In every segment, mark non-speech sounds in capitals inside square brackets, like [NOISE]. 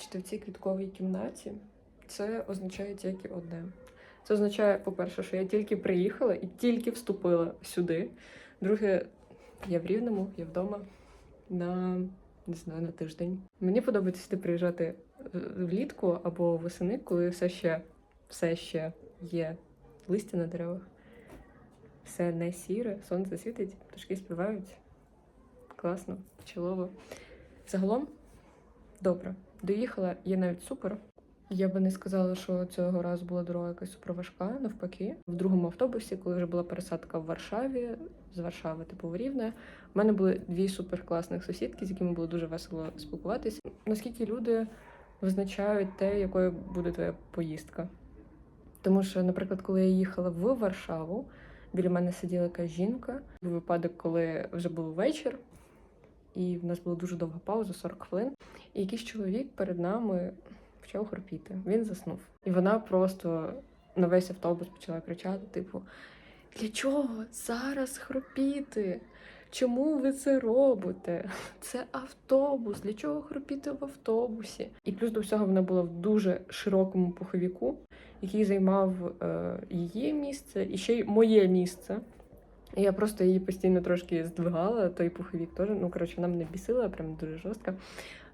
бачите в цій квітковій кімнаті, це означає тільки одне. Це означає, по-перше, що я тільки приїхала і тільки вступила сюди. Друге, я в Рівному, я вдома на не знаю, на тиждень. Мені подобається сюди приїжджати е, влітку або восени, коли все ще, все ще є листя на деревах. Все не сіре, сонце світить, пташки співають. Класно, чолово. Загалом добре. Доїхала, є навіть супер. Я би не сказала, що цього разу була дорога якась суперважка, навпаки. В другому автобусі, коли вже була пересадка в Варшаві, з Варшави, типу в Рівне, у мене були дві суперкласних сусідки, з якими було дуже весело спілкуватися. Наскільки люди визначають те, якою буде твоя поїздка? Тому що, наприклад, коли я їхала в Варшаву, біля мене сиділа якась жінка. Був випадок, коли вже був вечір, і в нас була дуже довга пауза, 40 хвилин. І якийсь чоловік перед нами почав хропіти. Він заснув. І вона просто на весь автобус почала кричати: типу, для чого зараз хропіти? Чому ви це робите? Це автобус. Для чого хропіти в автобусі? І плюс до всього вона була в дуже широкому пуховіку, який займав е, її місце і ще й моє місце. Я просто її постійно трошки здвигала, той пуховік теж. Ну, коротше, вона мене бісила, прям дуже жорстко.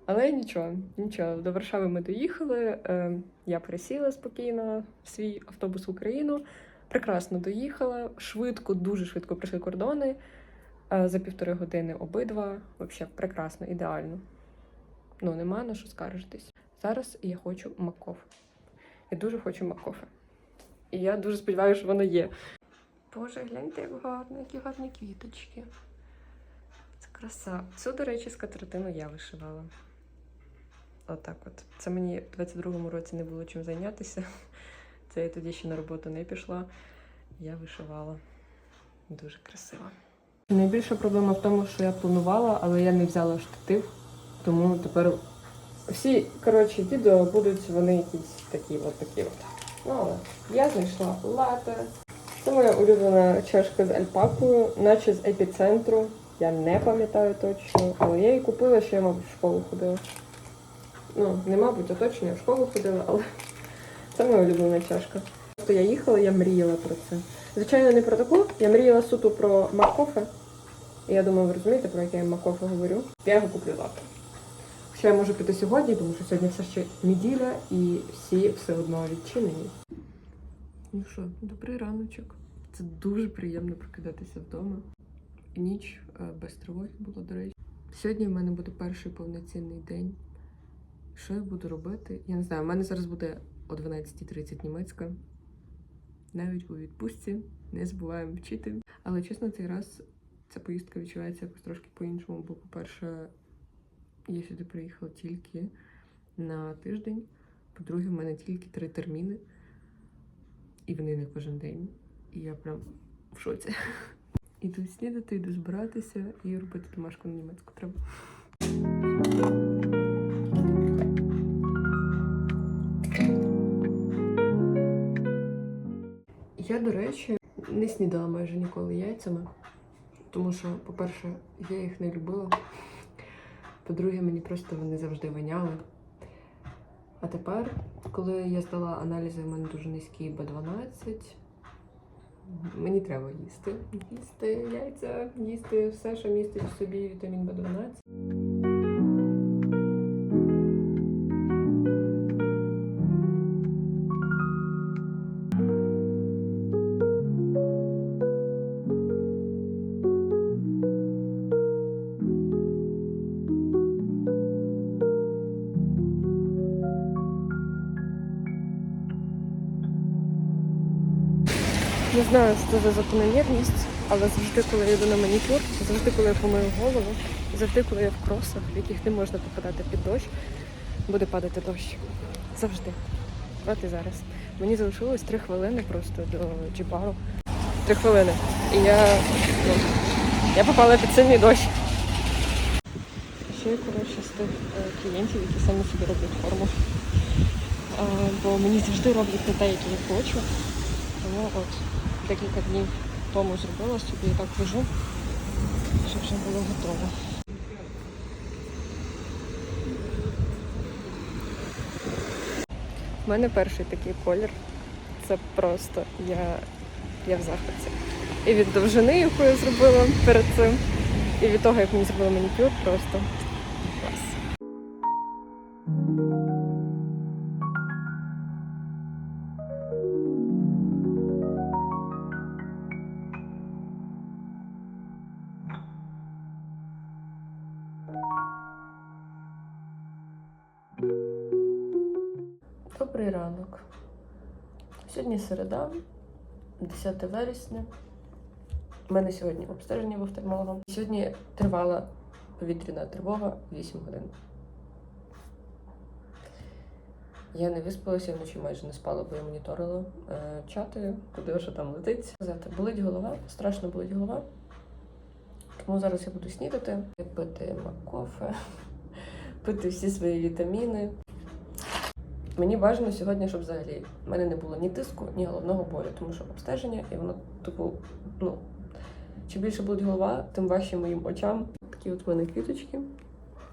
Але нічого, нічого. До Варшави ми доїхали. Е, я пересіла спокійно в свій автобус в Україну. Прекрасно доїхала, швидко, дуже швидко пройшли кордони. Е, за півтори години обидва. Взагалі, прекрасно, ідеально. Ну, нема на що скаржитись. Зараз я хочу маккофе. Я дуже хочу маккофе. І я дуже сподіваюся, що воно є. Боже, гляньте, як гарно, які гарні квіточки. Це краса. Цю, до речі, скатертину я вишивала. Отак от. Це мені в 22-му році не було чим зайнятися. [LAUGHS] Це я тоді ще на роботу не пішла. Я вишивала. Дуже красиво. Найбільша проблема в тому, що я планувала, але я не взяла штатив. Тому тепер всі, коротше, відео будуть вони якісь такі от такі от. Ну, але я знайшла лате. Це моя улюблена чашка з альпакою, наче з епіцентру. Я не пам'ятаю точно, але я її купила, що я, мабуть, в школу ходила. Ну, не мабуть, а точно я в школу ходила, але це моя улюблена чашка. Просто я їхала, я мріяла про це. Звичайно, не про таку, я мріяла суто про маккофе. І я думаю, ви розумієте, про яке я маккофе говорю. Я його куплю завтра. Хоча я можу піти сьогодні, тому що сьогодні все ще неділя і всі все одно відчинені. Ну що, добрий раночок. Це дуже приємно прокидатися вдома. Ніч е, без тривоги була, до речі. Сьогодні в мене буде перший повноцінний день. Що я буду робити? Я не знаю, у мене зараз буде о 12.30 німецька. Навіть у відпустці не забуваємо вчити. Але чесно, цей раз ця поїздка відчувається якось трошки по-іншому, бо, по-перше, я сюди приїхала тільки на тиждень. По-друге, в мене тільки три терміни, і вони не кожен день. І я прям в шоці. [LAUGHS] Іду снідати, йду збиратися і робити домашку на німецьку треба. Я, до речі, не снідала майже ніколи яйцями, тому що, по-перше, я їх не любила. По-друге, мені просто вони завжди воняли. А тепер, коли я здала аналізи, у мене дуже низький B12. Мені треба їсти. Їсти яйця, їсти все, що містить в собі вітамін B12. Знаю, що це за закономірність, але завжди, коли я йду на манікюр, завжди, коли я помию голову, завжди, коли я в кросах, в яких не можна попадати під дощ, буде падати дощ. Завжди. От і зараз. Мені залишилось три хвилини просто до джипару. Три хвилини. І я, ну, я попала під сильний дощ. Ще я, коротше, з тих е, клієнтів, які самі собі роблять форму. А, бо мені завжди роблять не те, яке я хочу. Тому от декілька днів тому зробила собі і так хожу, щоб вже було готово. У мене перший такий колір. Це просто я, я в захваті. І від довжини, яку я зробила перед цим, і від того, як мені зробили манікюр, просто Сьогодні середа, 10 вересня. У мене сьогодні обстеження в офтальмолога. Сьогодні тривала повітряна тривога 8 годин. Я не виспалася, я вночі майже не спала, бо я моніторила е, чати, куди що там летить. Сказати, болить голова, страшно болить голова. Тому зараз я буду снідати, пити макофе, [LAUGHS] пити всі свої вітаміни. Мені бажано сьогодні, щоб взагалі в мене не було ні тиску, ні головного болю, тому що обстеження, і воно, типу, ну, чим більше болить голова, тим важче моїм очам. Такі от в мене квіточки.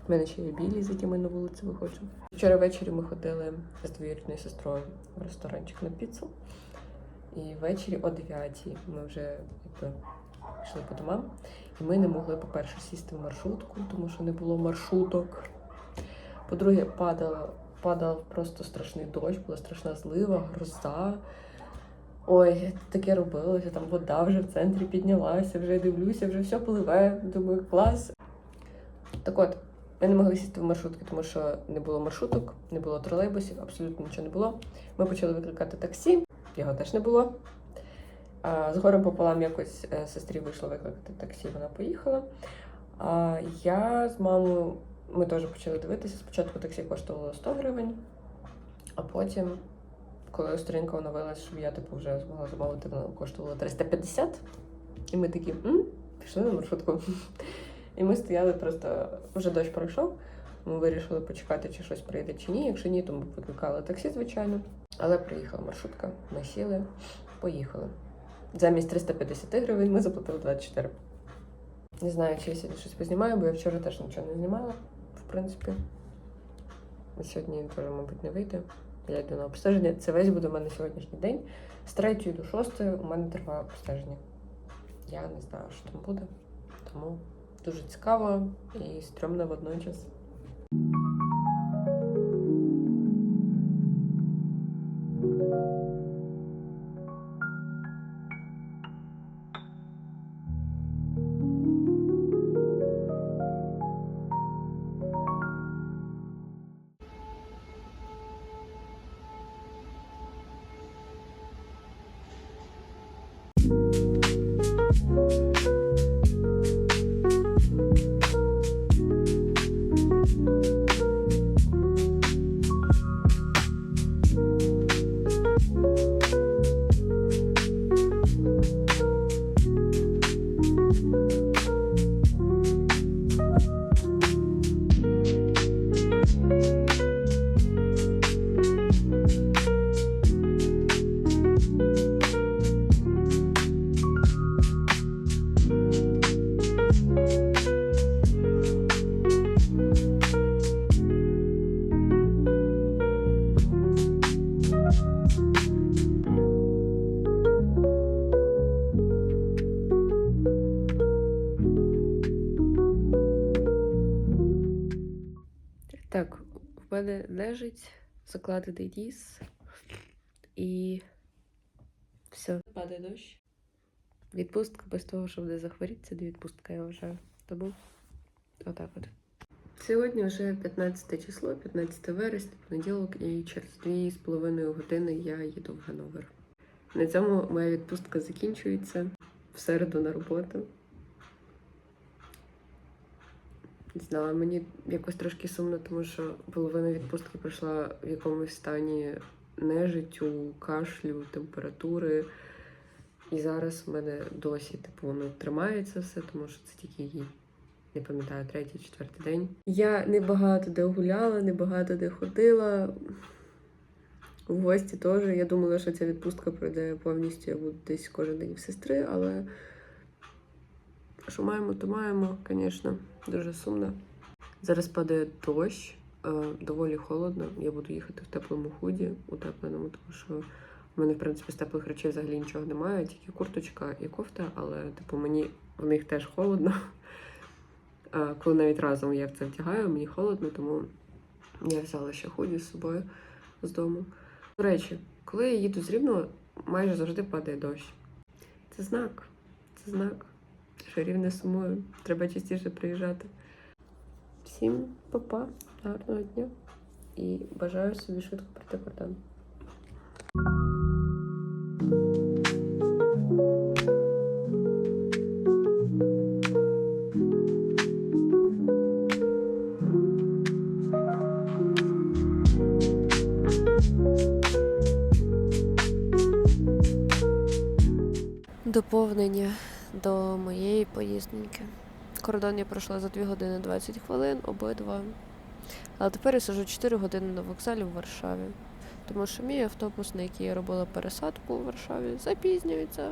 У мене ще є білі, з якими на вулицю виходжу. Вчора ввечері ми ходили з двоюрідною сестрою в ресторанчик на піцу. І ввечері о 9 ми вже якби, йшли по домам. І ми не могли, по-перше, сісти в маршрутку, тому що не було маршруток. По-друге, падало падав просто страшний дощ, була страшна злива, гроза. Ой, таке робилося, там вода вже в центрі піднялася, вже дивлюся, вже все пливе. Думаю, клас. Так от, ми не могли сісти в маршрутки, тому що не було маршруток, не було тролейбусів, абсолютно нічого не було. Ми почали викликати таксі, його теж не було. А, з горем пополам якось е, сестрі вийшло викликати таксі, вона поїхала. А я з мамою ми теж почали дивитися. Спочатку таксі коштувало 100 гривень, а потім, коли сторінка оновилась, щоб я типу вже змогла замовити, вона коштувала 350. І ми такі М? пішли на маршрутку. І ми стояли просто, вже дощ пройшов. Ми вирішили почекати, чи щось прийде, чи ні. Якщо ні, то ми викликали таксі, звичайно. Але приїхала маршрутка, ми сіли, поїхали. Замість 350 гривень ми заплатили 24. Не знаю, чи я сьогодні щось познімаю, бо я вчора теж нічого не знімала, принципі. І сьогодні теж, мабуть, не вийде. Я йду на обстеження. Це весь буде у мене сьогоднішній день. З 3 до 6 у мене триває обстеження. Я не знаю, що там буде. Тому дуже цікаво і стрьомно водночас. Так, мене лежить закладений ніс і все. Падає дощ. Відпустка без того, щоб не захворіти, це не відпустка, я вважаю. Тому отак от. Сьогодні вже 15 число, 15 вересня, понеділок, і через 2,5 години я їду в Гановер. На цьому моя відпустка закінчується в середу на роботу. Не знаю, мені якось трошки сумно, тому що половина відпустки пройшла в якомусь стані нежиттю, кашлю, температури. І зараз в мене досі типу, воно тримається все, тому що це тільки її, не пам'ятаю, третій, четвертий день. Я не багато де гуляла, не багато де ходила. В гості теж. Я думала, що ця відпустка пройде повністю, я буду десь кожен день в сестри, але що маємо, то маємо, звісно, дуже сумно. Зараз падає дощ, е, доволі холодно. Я буду їхати в теплому худі, утепленому, тому що в мене, в принципі, з теплих речей взагалі нічого немає, тільки курточка і кофта, але типу мені в них теж холодно. Е, Коли навіть разом я це вдягаю, мені холодно, тому я взяла ще худі з собою з дому. До речі, коли я їду з Рівного, майже завжди падає дощ. Це знак. Це знак, що рівне сумою. Треба частіше приїжджати. Всім па-па, гарного дня і бажаю собі швидко пройти кордон. Доповнення до моєї поїздки. Кордон я пройшла за 2 години 20 хвилин, обидва. Але тепер я сижу 4 години на вокзалі в Варшаві. Тому що мій автобус, на який я робила пересадку у Варшаві, запізнюється.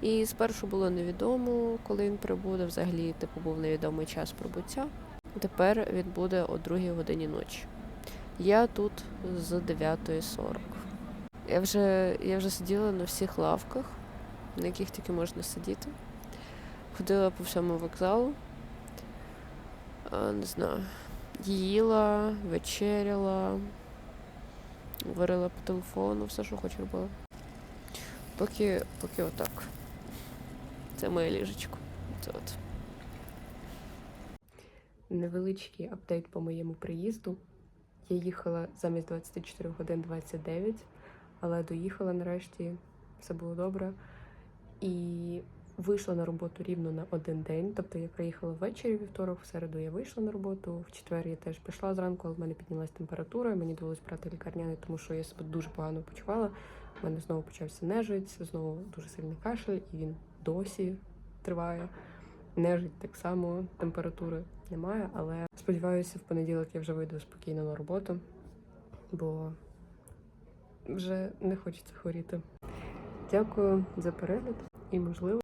І спершу було невідомо, коли він прибуде. Взагалі, типу, був невідомий час прибуття. Тепер він буде о 2 годині ночі. Я тут з 9.40. Я вже, я вже сиділа на всіх лавках, на яких тільки можна сидіти. Ходила по всьому вокзалу. Не знаю. Їла, вечеряла, говорила по телефону, все, що хоч робила. Поки, поки отак. Це моє ліжечко. Це от. Невеличкий апдейт по моєму приїзду. Я їхала замість 24 годин 29, але доїхала нарешті, все було добре. І вийшла на роботу рівно на один день. Тобто я приїхала ввечері вівторок, в середу я вийшла на роботу, в четвер я теж пішла зранку, але в мене піднялась температура. Мені довелось брати лікарняний, тому що я себе дуже погано почувала. У мене знову почався нежить, знову дуже сильний кашель, і він досі триває. Нежить так само, температури немає, але сподіваюся, в понеділок я вже вийду спокійно на роботу, бо вже не хочеться хворіти. Дякую за перегляд і можливо.